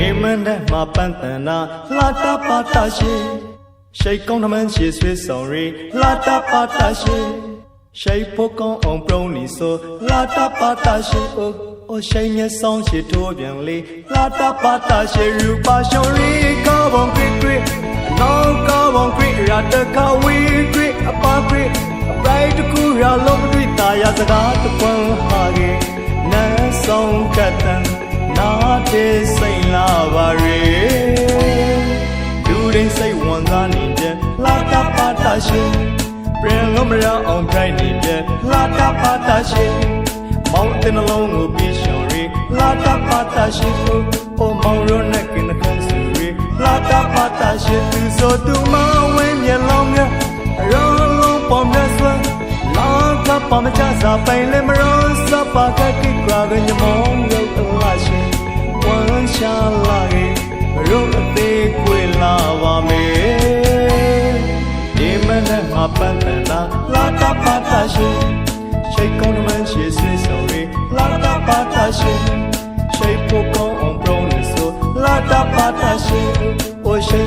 နေမန်တဲ့မှာပန်းတန်နာလှတာပါတာရှိရှိတ်ကောင်းတမန်ရှိဆွေးဆောင်ရီလှတာပါတာရှိရှိတ်ဖို့ကောင်းအောင်ပြုံးနေဆိုလှတာပါတာရှိအိုအိုရှိတ်မျက်ဆောင်ရှိထိုးပြန်လေလှတာပါတာရှိရူပါရှောင်းရီကောင်းပုံကြည့်တွေ့နောင်ကောင်းပုံကြည့်ရတခဝီကြည့်အပါကြည့်အပရိုက်တကူရလုံးတွေ့တာရစကားတပွန်းဟာကေနန်းဆောင်ကတန်နာတေ တာပါတာရှင်ပြန်လို့မရအောင်ပြိုင်နေပြန်လာတာပါတာရှင်မောင်တင်နှလုံးကိုပြေရှော်ရီလာတာပါတာရှင်အိုမောင်ရောနဲ့ကင်းခန်းစုရီလာတာပါတာရှင်သူဆိုသူမဝင်းမျက်လုံးများရောလုံးပေါ်မြတ်စွာလာကပါမချစာပိုင်လည်းမရောစပါကကိကွာကညမော တ်ကောင်းမှန်းရှိဆွေးဆောင်ရီလာတာပါတာရှင်ရှိတ်ဖို့ကောင်းအောင်ပြောနေဆိုလာတာပါတာရှင်အိုရှ